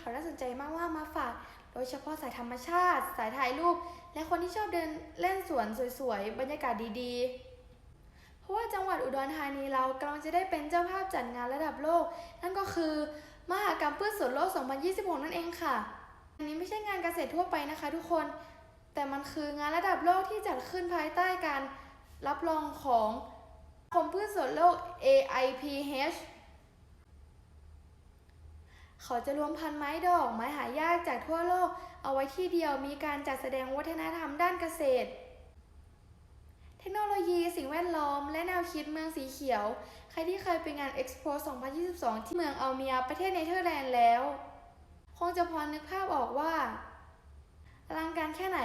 ข่าวน่าสนใจมากว่ามาฝาก โดยเฉพาะสายธรรมชาติ สายถ่ายรูป และคนที่ชอบเดินเล่นสวนสวยๆ บรรยากาศดีๆ เพราะว่าจังหวัดอุดรธานีเรากำลังจะได้เป็นเจ้าภาพจัดงานระดับโลก นั่นก็คือ มหากรรมพืชสวนโลก 2026 นั่นเองค่ะ อันนี้ไม่ใช่งานเกษตรทั่วไปนะคะ ทุกคน แต่มันคืองานระดับโลกที่จัดขึ้นภายใต้การรับรองของกรมพืชสวนโลก AIPH เขาจะรวมพันไม้ดอกไม้หายากจากทั่วโลก เอาไว้ที่เดียวมีการจัดแสดงวัฒนธรรมด้านเกษตร เทคโนโลยีสิ่งแวดล้อม และแนวคิดเมืองสีเขียว ใครที่เคยไปงาน Expo 2022 ที่เมืองอัลเมียประเทศเนเธอร์แลนด์แล้ว คงจะพอนึกภาพออกว่าอลังการแค่ไหน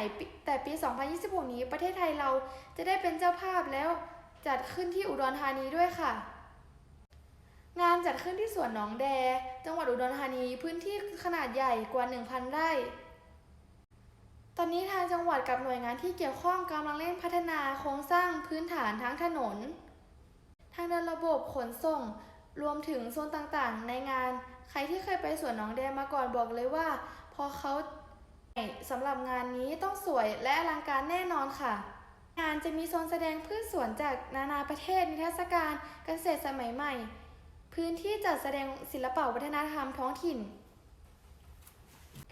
แต่ปี 2026 นี้ประเทศไทยเราจะได้เป็นเจ้าภาพแล้วจัดขึ้นที่อุดรธานีด้วยค่ะ จัดขึ้นที่สวนหนองแด จังหวัดอุดรธานีพื้นที่ขนาดใหญ่กว่า 1,000 ไร่ ตอนนี้ทางจังหวัดกับหน่วยงานที่เกี่ยวข้องกำลังเร่งพัฒนาโครงสร้างพื้นฐานทั้งถนน ทางเดินระบบขนส่ง รวมถึงโซนต่างๆ ในงาน ใครที่เคยไปสวนหนองแดมาก่อนบอกเลยว่า พอเขาสำหรับงานนี้ต้องสวยและอลังการแน่นอนค่ะงานจะมีโซนแสดงพืชสวนจากนานาประเทศนิทรรศการเกษตรสมัยใหม่ พื้นที่จัดแสดงศิลปะวัฒนธรรมท้องถิ่น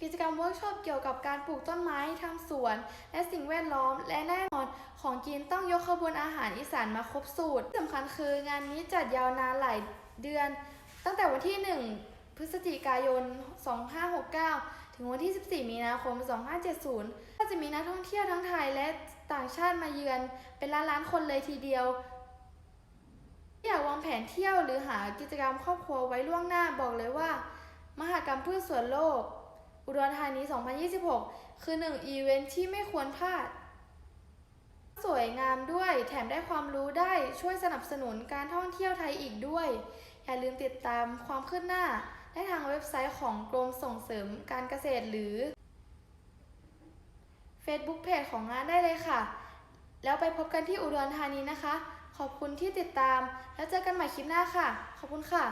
กิจกรรมเวิร์กช็อปเกี่ยวกับการปลูกต้นไม้ทำสวน และสิ่งแวดล้อม และแน่นอนของกินต้องยกขบวนอาหารอีสานมาครบสูตรที่สำคัญคืองานนี้จัดยาวนานหลายเดือน ตั้งแต่วันที่ 1 พฤศจิกายน 2569 ถึงวันที่ 14 มีนาคม 2570 ก็จะมีนักท่องเที่ยวทั้งไทยและต่างชาติมาเยือนเป็นล้านล้านคนเลยทีเดียว อยากวางแผนเที่ยวหรือหากิจกรรมครอบครัวไว้ล่วงหน้าบอกเลยว่า มหกรรมพืชสวนโลก อุดรธานี 2026 คือหนึ่งอีเวนท์ที่ไม่ควรพลาด สวยงามด้วยแถมได้ความรู้ได้ช่วยสนับสนุนการท่องเที่ยวไทยอีกด้วย อย่าลืมติดตามความคืบหน้าได้ทางเว็บไซต์ของกรมส่งเสริมการเกษตรหรือ Facebook Page ของงานได้เลยค่ะ แล้วไปพบกันที่อุดรธานีนะคะ ขอบคุณที่ติดตาม แล้วเจอกันใหม่คลิปหน้าค่ะ ขอบคุณค่ะ